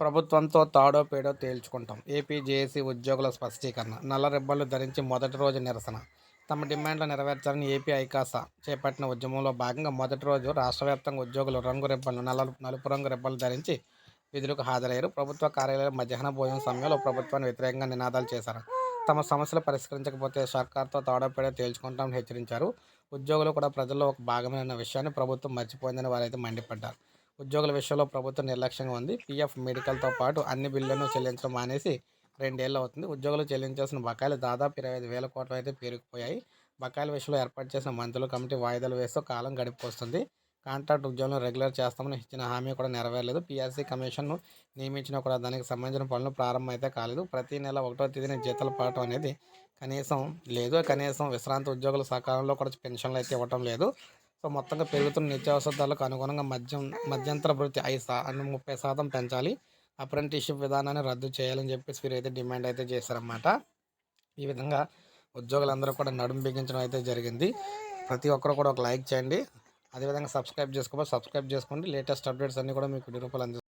ప్రభుత్వంతో తాడో పేడో తేల్చుకుంటాం. AP JAC ఉద్యోగుల స్పష్టీకరణ. నల్ల రిబ్బన్లు ధరించి మొదటి రోజు నిరసన. తమ డిమాండ్లు నెరవేర్చాలని ఏపీ ఐకాసా చేపట్టిన ఉద్యమంలో భాగంగా మొదటి రోజు రాష్ట్ర వ్యాప్తంగా ఉద్యోగులు రంగు రిబ్బన్లు నల్ల నలుపు రంగు రిబ్బన్లు ధరించి విధులకు హాజరయ్యారు. ప్రభుత్వ కార్యాలయాలు మధ్యాహ్న భోజన సమయంలో ప్రభుత్వాన్ని వ్యతిరేకంగా నినాదాలు చేశారు. తమ సమస్యలు పరిష్కరించకపోతే సర్కార్తో తాడోపేడో తేల్చుకుంటామని హెచ్చరించారు. ఉద్యోగులు కూడా ప్రజల్లో ఒక భాగమైన విషయాన్ని ప్రభుత్వం మర్చిపోయిందని వారైతే మండిపడ్డారు. ఉద్యోగుల విషయంలో ప్రభుత్వం నిర్లక్ష్యంగా ఉంది. పీఎఫ్ మెడికల్తో పాటు అన్ని బిల్లులను చెల్లించడం మానేసి రెండేళ్ళు అవుతుంది. ఉద్యోగులు చెల్లించాల్సిన బకాయిలు దాదాపు ఇరవై ఐదు వేల కోట్లు అయితే పేరుకుపోయాయి. బకాయిల విషయంలో ఏర్పాటు చేసిన మంత్రుల కమిటీ వాయిదాలు వేస్తూ కాలం గడిపిపోస్తుంది కాంట్రాక్ట్ ఉద్యోగులను రెగ్యులర్ చేస్తామని ఇచ్చిన హామీ కూడా నెరవేరలేదు. పీఆర్సీ కమిషన్ను నియమించినా కూడా దానికి సంబంధించిన పనులు ప్రారంభం అయితే కాలేదు. ప్రతి నెల ఒకటో తేదీన జీతాలు పడటం అనేది కనీసం లేదు. కనీసం విశ్రాంతి ఉద్యోగుల సకాలంలో కూడా పెన్షన్లు అయితే ఇవ్వటం లేదు. సో మొత్తంగా పెరుగుతున్న నిత్యావసర ధరలకు అనుగుణంగా మద్యం మధ్యంతర భృతి ఐదు శా ముప్పై శాతం పెంచాలి. అప్రెంటిస్షిప్ విధానాన్ని రద్దు చేయాలని చెప్పేసి వీరైతే డిమాండ్ అయితే చేశారన్నమాట. ఈ విధంగా ఉద్యోగులందరూ కూడా నడుము బిగించడం అయితే జరిగింది. ప్రతి ఒక్కరు కూడా ఒక లైక్ చేయండి. అదేవిధంగా సబ్స్క్రైబ్ చేసుకోవాలి సబ్స్క్రైబ్ చేసుకోండి. లేటెస్ట్ అప్డేట్స్ అన్నీ కూడా మీకు రూపాయలు అందిస్తాను